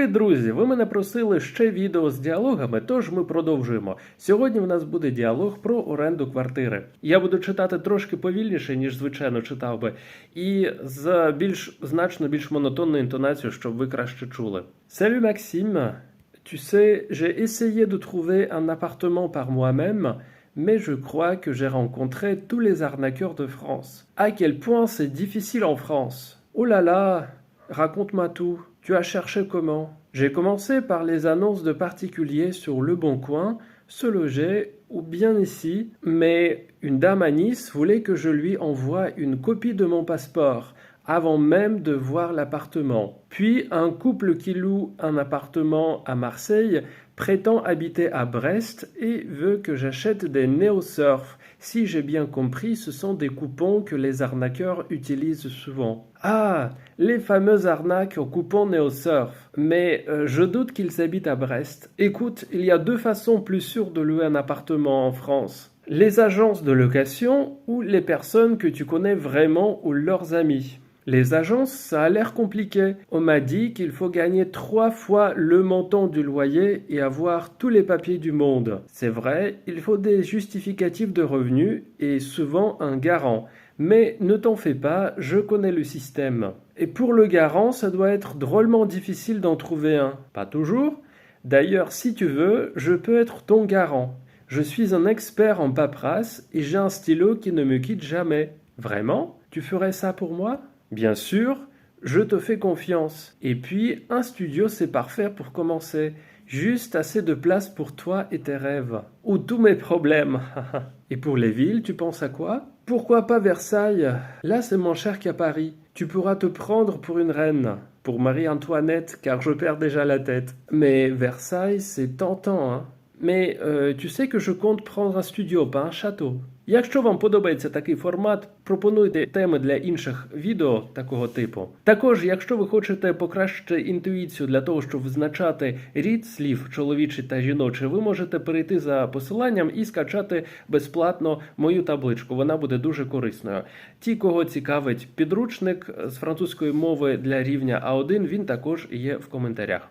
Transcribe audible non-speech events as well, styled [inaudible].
Привіт, друзі! Ви мене просили ще відео з діалогами, тож ми продовжуємо. Сьогодні в нас буде діалог про оренду квартири. Я буду читати трошки повільніше, ніж звичайно читав би, і з більш значно більш монотонною інтонацією, щоб ви краще чули. Salut Maxime, tu sais, j'ai essayé de trouver un appartement par moi-même, mais je crois que j'ai rencontré tous les arnaqueurs de France. À quel point c'est difficile en France. Oh là là, raconte-moi tout. Tu as cherché comment? J'ai commencé par les annonces de particuliers sur Le Bon Coin, se loger ou bien ici, mais une dame à Nice voulait que je lui envoie une copie de mon passeport avant même de voir l'appartement. Puis un couple qui loue un appartement à Marseille prétend habiter à Brest et veut que j'achète des néosurf. Si j'ai bien compris, ce sont des coupons que les arnaqueurs utilisent souvent. Ah, les fameuses arnaques aux coupons néosurf. Mais euh, je doute qu'ils habitent à Brest. Écoute, il y a deux façons plus sûres de louer un appartement en France. Les agences de location ou les personnes que tu connais vraiment ou leurs amis. Les agences, ça a l'air compliqué. On m'a dit qu'il faut gagner trois fois le montant du loyer et avoir tous les papiers du monde. C'est vrai, il faut des justificatifs de revenus et souvent un garant. Mais ne t'en fais pas, je connais le système. Et pour le garant, ça doit être drôlement difficile d'en trouver un. Pas toujours. D'ailleurs, si tu veux, je peux être ton garant. Je suis un expert en paperasse et j'ai un stylo qui ne me quitte jamais. Vraiment? Tu ferais ça pour moi? Bien sûr, je te fais confiance. Et puis, un studio, c'est parfait pour commencer. Juste assez de place pour toi et tes rêves. Ou tous mes problèmes. [laughs] et pour les villes, tu penses à quoi? Pourquoi pas Versailles? Là, c'est moins cher qu'à Paris. Tu pourras te prendre pour une reine. Pour Marie-Antoinette, car je perds déjà la tête. Mais Versailles, c'est tentant, hein Mais euh, tu sais que je compte prendre un studio, pas un château. Якщо вам подобається такий формат, пропонуйте теми для інших відео такого типу. Також, якщо ви хочете покращити інтуїцію для того, щоб визначати рід слів чоловічий та жіночий, ви можете перейти за посиланням і скачати безплатно мою табличку. Вона буде дуже корисною. Ті, кого цікавить підручник з французької мови для рівня А1, він також є в коментарях.